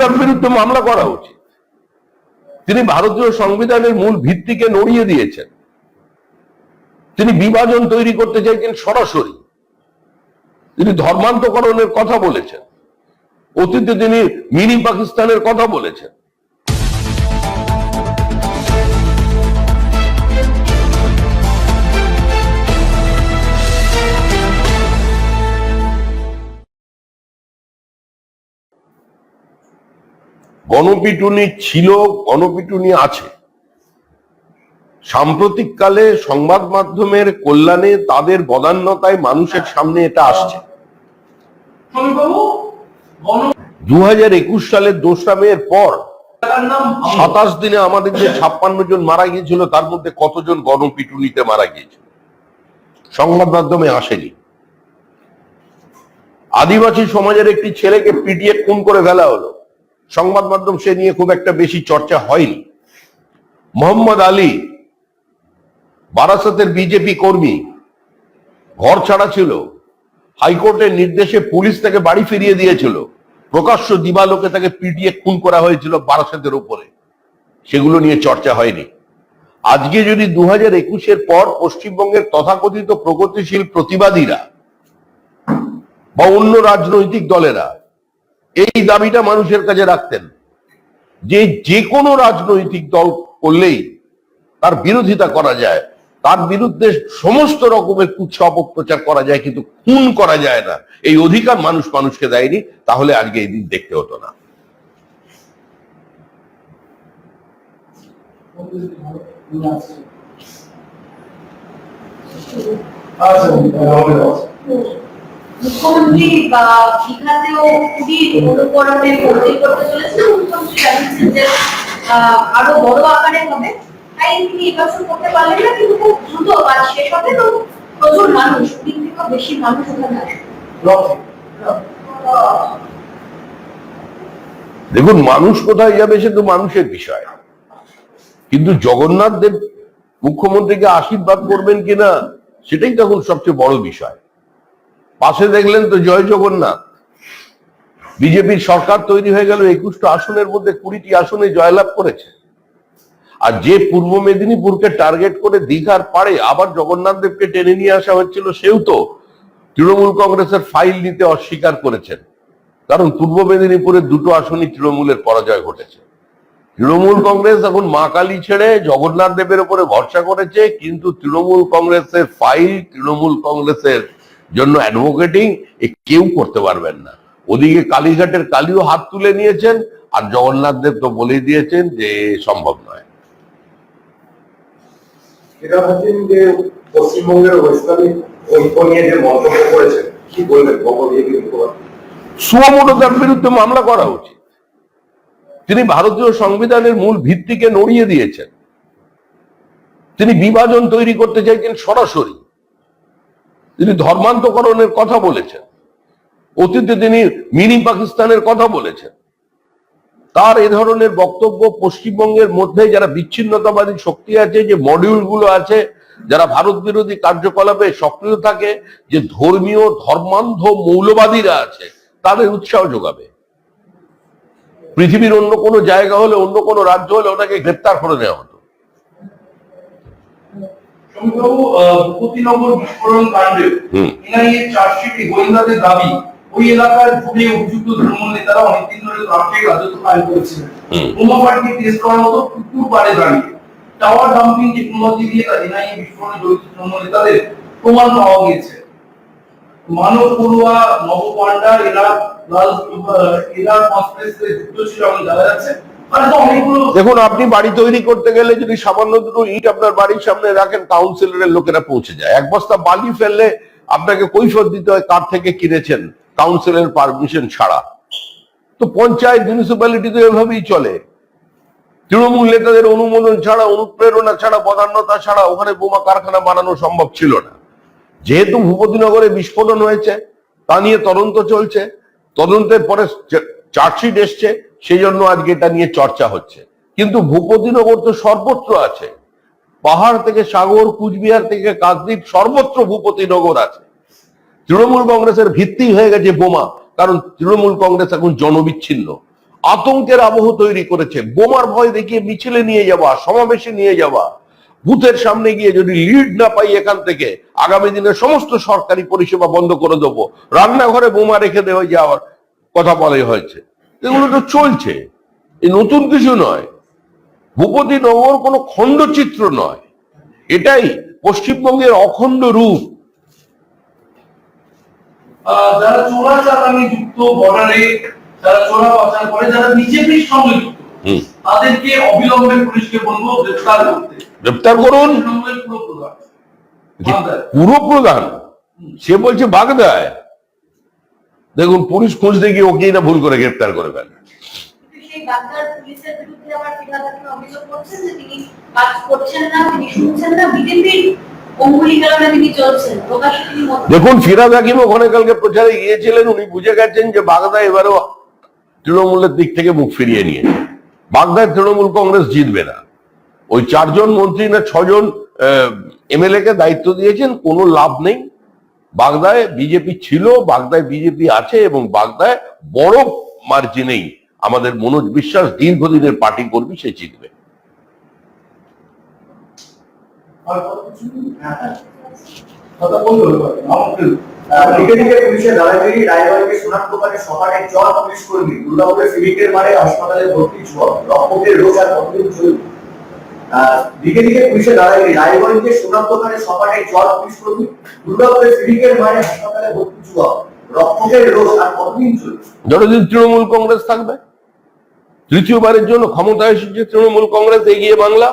তার বিরুদ্ধে মামলা করা উচিত। তিনি ভারতীয় সংবিধানের মূল ভিত্তিকে নড়িয়ে দিয়েছেন। তিনি বিভাজন তৈরি করতে চাইছেন সরাসরি। তিনি ধর্মান্তকরণের কথা বলেছেন। অতীতে তিনি মিনি পাকিস্তানের কথা বলেছেন। গণপিটুনি ছিল গণপিটুনি আছে। সাম্প্রতিককালে সংবাদ মাধ্যমের কল্যাণে তাদের বদান্যতায় মানুষের সামনে এটা আসছে। দু হাজার একুশ সালের দোসরা মেয়ের পর। সাতাশ দিনে আমাদের যে ছাপ্পান্ন জন মারা গিয়েছিল তার মধ্যে কতজন গণপিটুনিতে মারা গিয়েছিল? সংবাদ মাধ্যমে আসেনি। আদিবাসী সমাজের একটি ছেলেকে পিটিয়ে খুন করে ফেলা হলো। সংবাদ মাধ্যম সে নিয়ে খুব একটা বেশি চর্চা হয়নি। মোহাম্মদ আলী, বারাসাতের বিজেপি কর্মী, ঘর ছাড়া ছিল, হাইকোর্টের নির্দেশে পুলিশ তাকে বাড়ি ফিরিয়ে দিয়েছিল। প্রকাশ্য দিবালোকে তাকে পিটিয়ে খুন করা হয়েছিল বারাসাতের উপরে। সেগুলো নিয়ে চর্চা হয়নি। আজকে যদি দু হাজার একুশের পর পশ্চিমবঙ্গের তথাকথিত প্রগতিশীল প্রতিবাদীরা বা অন্য রাজনৈতিক দলেরা এই দাবিটা মানুষের কাছে রাখতেন। যে যে কোনো রাজনৈতিক দল করলেই তার বিরোধিতা করা যায়। তার বিরুদ্ধে সমস্ত রকমের কুৎসা অপপ্রচার করা যায়, কিন্তু খুন করা যায় না। এই অধিকার মানুষ মানুষকে দেয়নি, তাহলে আজকে এই দিন দেখতে হতো না। আচ্ছা। মুখ্যমন্ত্রী বা দীঘাতেও খুবই করতে মুখ্যমন্ত্রী জানিয়েছেন যে আরও বড় আকারে হবে। তাই তিনি এবছর করতে পারলেন না, কিন্তু খুব দ্রুত শেষ হবে তো প্রচুর মানুষ তিন থেকেও বেশি মানুষ ওখানে আসবে। দেখুন, মানুষ কোথায় যাবে সে তো মানুষের বিষয়। কিন্তু জগন্নাথ দেব মুখ্যমন্ত্রীকে আশীর্বাদ করবেন কিনা, সেটাই তখন সবচেয়ে বড় বিষয়। পাশে দেখলেন তো জয় জগন্নাথ। বিজেপির সরকার তৈরি হয়ে গেল, একুশটা আসনের মধ্যে কুড়িটি আসনে জয়লাভ করেছে। আর যে পূর্ব মেদিনীপুরকে টার্গেট করে দীঘার পাড়ে আবার জগন্নাথ দেবকে টেনে নিয়ে আসা হচ্ছিল, সেও তো তৃণমূল কংগ্রেসের ফাইল নিতে অস্বীকার করেছেন। কারণ পূর্ব মেদিনীপুরের দুটো আসনই তৃণমূলের পরাজয় ঘটেছে। তৃণমূল কংগ্রেস এখন মা কালী ছেড়ে জগন্নাথ দেবের উপরে ভরসা করেছে, কিন্তু তৃণমূল কংগ্রেসের ফাইল তৃণমূল কংগ্রেসের জন্য অ্যাডভোকেটিং এ কেউ করতে পারবেন না। ওদিকে কালীঘাটের কালীও হাত তুলে নিয়েছেন আর জগন্নাথ দেব তো বলে দিয়েছেন যে সম্ভব নয়। সুমোটো তার বিরুদ্ধে মামলা করা উচিত। তিনি ভারতীয় সংবিধানের মূল ভিত্তিকে নড়িয়ে দিয়েছেন। তিনি বিভাজন তৈরি করতে চাইছেন সরাসরি। তিনি ধর্মান্তকরণের কথা বলেছেন, অতীতে তিনি মিনি পাকিস্তানের কথা বলেছেন। তার এ ধরনের বক্তব্য পশ্চিমবঙ্গের মধ্যে যারা বিচ্ছিন্নতাবাদী শক্তি আছে, যে মডিউলগুলো আছে, যারা ভারত বিরোধী কার্যকলাপে সক্রিয় থাকে, যে ধর্মীয় ধর্মান্ধ মৌলবাদীরা আছে, তাদের উৎসাহ যোগাবে। পৃথিবীর অন্য কোনো জায়গা হলে, অন্য কোনো রাজ্য হলে ওটাকে গ্রেপ্তার করে নেওয়া হতো। সমীরবাবু আহ, বিস্ফোরণ কাণ্ডে এনআইএ চার্জশিটে গোয়েন্দাদের দাবি ওই এলাকার ঘুরে অভিযুক্ত তৃণমূল নেতারা অনেকদিন ধরে গ্রামকে রাজত্ব ফাইল করেছিলেন বোমা ফাটকে টেস্ট করার মতো পুকুর পাড়ে দাঁড়িয়ে। টাওয়ার ডাম্পিং টেকনোলজি দিয়ে তার এনআইএ বিস্ফোরণে জড়িত তৃণমূল নেতাদের প্রমাণ পাওয়া গিয়েছে। মানব পড়ুয়া নব পান্ডা এরা এরা কনস্পিরেসিতে যুক্ত ছিল এমন জানা যাচ্ছে দেখুন, আপনি বাড়ি তৈরি করতে গেলে যদি সামান্য দুটো ইট আপনার বাড়ির সামনে রাখেন কাউন্সিলরের লোকেরা পৌঁছে যায়। এক বস্তা বালি ফেললে আপনাকে কৈফত দিতে হয় কার থেকে কিনেছেন কাউন্সিলের পারমিশন ছাড়া। তো পঞ্চায়েত মিউনিসিপ্যালিটি তো এভাবেই চলে। তৃণমূল নেতাদের অনুমোদন ছাড়া, অনুপ্রেরণা ছাড়া, বদান্যতা ছাড়া ওখানে বোমা কারখানা বানানো সম্ভব ছিল না। যেহেতু ভূপতিনগরে বিস্ফোরণ হয়েছে, তা নিয়ে তদন্ত চলছে। তদন্তের পরে চার্জশিট এসছে। সেই জন্য আজকে এটা নিয়ে চর্চা হচ্ছে। কিন্তু ভূপতিনগর তো সর্বত্র আছে। পাহাড় থেকে সাগর, কুচবিহার থেকে কাকদ্বীপ সর্বত্র ভূপতিনগর আছে। তৃণমূল কংগ্রেসের ভিত্তি হয়ে গেছে বোমা, কারণ তৃণমূল কংগ্রেস এখন জনবিচ্ছিন্ন। আতঙ্কের আবহ তৈরি করেছে। বোমার ভয় দেখিয়ে মিছিলে নিয়ে যাওয়া, সমাবেশে নিয়ে যাওয়া। বুথের সামনে গিয়ে যদি লিড না পাই এখান থেকে, আগামী দিনে সমস্ত সরকারি পরিষেবা বন্ধ করে দেবো। রান্নাঘরে বোমা রেখে দেওয়া যাওয়ার কথা বলাই হয়েছে। এগুলো তো চলছে। এ নতুন কিছু নয়। ভূপতি নগর কোনো খণ্ডচিত্র নয়। এটাই পশ্চিমবঙ্গের অখণ্ড রূপ। যারা চোরা চালানি যুক্ত বর্ডারে যারা চোরা পাচার করে যারা বিজেপির সঙ্গে যুক্ত তাদেরকে অবিলম্বে পুলিশকে বলব গ্রেফতার করতে। গ্রেপ্তার করুন। পুরো প্রধান। সে বলছে বাগদায় দেখুন পুলিশ খুঁজতে গিয়ে ওকেই না ভুল করে গ্রেপ্তার করে ফেলে। দেখুন ফিরাদ হাকিম ওখানে কালকে প্রচারে গিয়েছিলেন উনি বুঝে গেছেন যে বাগদা এবারও তৃণমূলের দিক থেকে মুখ ফিরিয়ে নিয়েছে। বাগদায় তৃণমূল কংগ্রেস জিতবে না। ওই চারজন মন্ত্রী না ছজন এমএলএ কে দায়িত্ব দিয়েছেন কোনো লাভ নেই। বাগদায় বিজেপি ছিল বাগদায় বিজেপি আছে এবং বাগদায় বড় মার্জিনেই আমাদের মনোজ বিশ্বাস দীর্ঘদিনের পার্টি কর্মী সে জিতবে? হ্যাঁ, হ্যাঁ। হাসপাতালে ভর্তি ছোঁয়া রক্তের রোগ আর কতদিন চলবে দিকে দিকে পুলিশের দাদাগিরি রায়গঞ্জে সোনার দোকানে সকালে চর পুলিশ দুর্গাপুরে সিভিকের মারে হাসপাতালে ভর্তি যতদিন তৃণমূল কংগ্রেস থাকবে। তৃতীয়বারের জন্য এসেছে তৃণমূল কংগ্রেস, এগিয়ে বাংলা।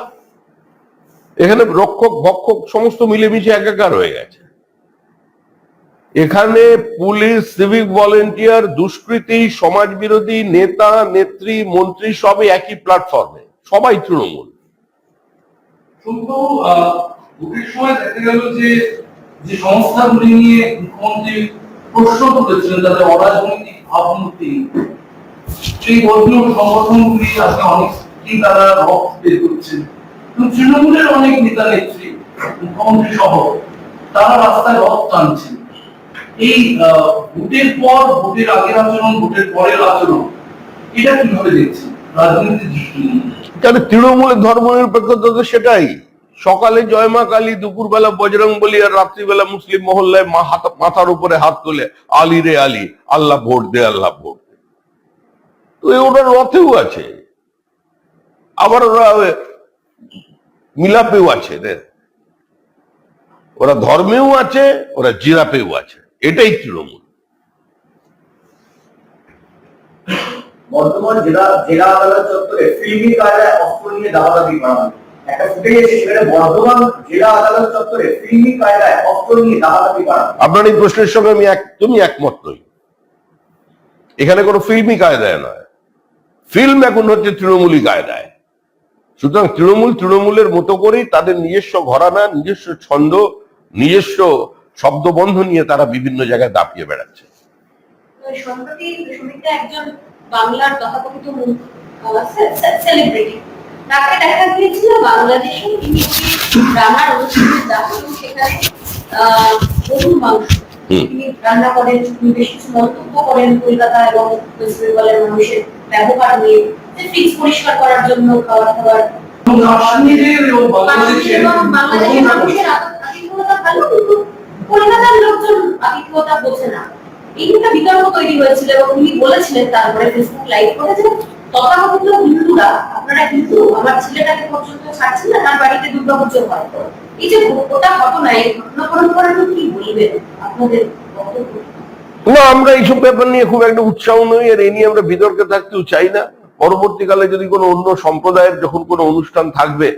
এখানে রক্ষক, ভক্ষক সমস্ত মিলেমিশে একাকার হয়ে গেছে। এখানে পুলিশ সিভিক ভলেন্টিয়ার দুষ্কৃতী সমাজ বিরোধী নেতা, নেত্রী, মন্ত্রী সবই একই প্ল্যাটফর্মে সবাই তৃণমূল। আহ, ভোটের সময় দেখা গেল যে যে সংস্থাগুলি নিয়ে মুখ্যমন্ত্রী প্রশ্ন তুলেছিলেন তাদের অরাজনৈতিক ভাবমূর্তি সেই সংগঠনগুলি আজকে তারা রক্ত বের করছেন। কিন্তু তৃণমূলের অনেক নেতা নেত্রী মুখ্যমন্ত্রী সহ তারা রাস্তায় রথ টানছেন এই ভোটের পর ভোটের আগের আচরণ ভোটের পরের আচরণ এটা কীভাবে দেখছেন? রাজনীতির দৃষ্টি তাহলে তৃণমূলের ধর্ম নিরপেক্ষতা তো সেটাই। সকালে জয়মা কালী, দুপুরবেলা বজরং বলি আর রাত্রিবেলা মুসলিম মহল্লায় মা মাথার উপরে হাত তোলে, আলী রে আলী, আল্লাহ ভোট দে, আল্লাহ ভোট তো ওরা রথেও আছে। আবার ওরা মিলাপেও আছে রে। ওরা ধর্মেও আছে, ওরা জিরাপেও আছে। এটাই তৃণমূল। বর্তমান জেলা জেলা আদালত চত্বরে ফিল্মি কায়দায় অস্ত্র নিয়ে দাবাদাবি করা হয়। একটা ফুটেজ এসে সেখানে বর্ধমান জেলা আদালত চত্বরে ফিল্মি কায়দায় অস্ত্র নিয়ে দাবাদাবি করা আপনার এই প্রশ্নের সঙ্গে আমি একদমই একমত নই। এখানে কোনো ফিল্মি কায়দায় নয়। ফিল্ম এখন হচ্ছে তৃণমূলী কায়দায়। সুতরাং তৃণমূল তৃণমূলের মতো করেই তাদের নিজস্ব ঘরানা নিজস্ব ছন্দ নিজস্ব শব্দবন্ধ নিয়ে তারা বিভিন্ন জায়গায় দাপিয়ে বেড়াচ্ছে। সম্প্রতি একজন বাংলার তথাকথিত সেলিব্রিটি তাকে দেখা গিয়েছিল বাংলাদেশে তিনি একটি রান্নার অনুষ্ঠানে যাচ্ছেন সেখানে আহ, গরুর মাংস তিনি রান্না করেন বেশ কিছু মন্তব্য করেন কলকাতা এবং ওয়েস্ট বেঙ্গলের মানুষের ব্যবহার নিয়ে যে ফ্রিজ পরিষ্কার করার জন্য খাবার খাবার বাংলাদেশের এবং মানুষের আতি- ভালো কিন্তু কলকাতার লোকজন আতিথেয়তা বোঝে না। একটা বিতর্ক তৈরি হয়েছিল এবং তিনি বলেছিলেন তারপরে ফেসবুক লাইভ করে যে তথাকথিত হিন্দুরা, আপনারা আমার ছেলেটাকে পর্যন্ত ছাড়ছেন না, তার বাড়িতে হয়। এই যে ঘটনা পরম্পরা কি বলবেন আপনাদের না, আমরা এইসব ব্যাপার নিয়ে খুব একটা উৎসাহ নই, আর এই নিয়ে আমরা বিতর্কে থাকতেও চাই না। পরবর্তীকালে যদি কোনো অন্য সম্প্রদায়ের যখন কোনো অনুষ্ঠান থাকবে,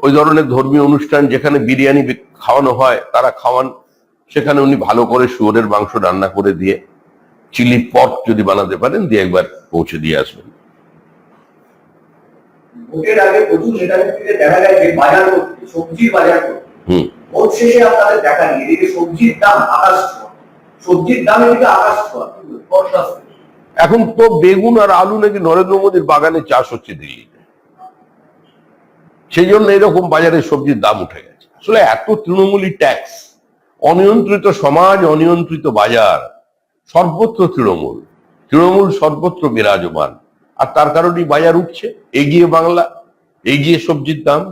ওই ধরনের ধর্মীয় অনুষ্ঠান যেখানে বিরিয়ানি খাওয়ানো হয়, তারা খাওয়ান সেখানে উনি ভালো করে শুয়োরের মাংস রান্না করে দিয়ে চিলি পট যদি বানাতে পারেন দিয়ে একবার পৌঁছে দিয়ে আসবেন। ভোটের আগে প্রচুর নেতা দেখা যায় যে বাজার করতে সবজির বাজার করতে ভোট শেষে আপনাদের দেখা নেই এদিকে সবজির দাম আকাশ ছোঁয়া। সবজির দাম এদিকে আকাশ ছোঁয়া কি বলবেন? বরদাস্ত এখন তো বেগুন আর আলু নাকি নরেন্দ্র মোদীর বাগানে চাষ হচ্ছে দিল্লিতে। সেই জন্য এরকম বাজারে সবজির দাম উঠে গেছে। আসলে এত তৃণমূলী ট্যাক্স অনিয়ন্ত্রিত সমাজ, অনিয়ন্ত্রিত বাজার, সর্বত্র তৃণমূল। তৃণমূল সর্বত্র বিরাজমান। আর তার কারণেই বাজার উঠছে। এগিয়ে বাংলা, এগিয়ে সবজির দাম।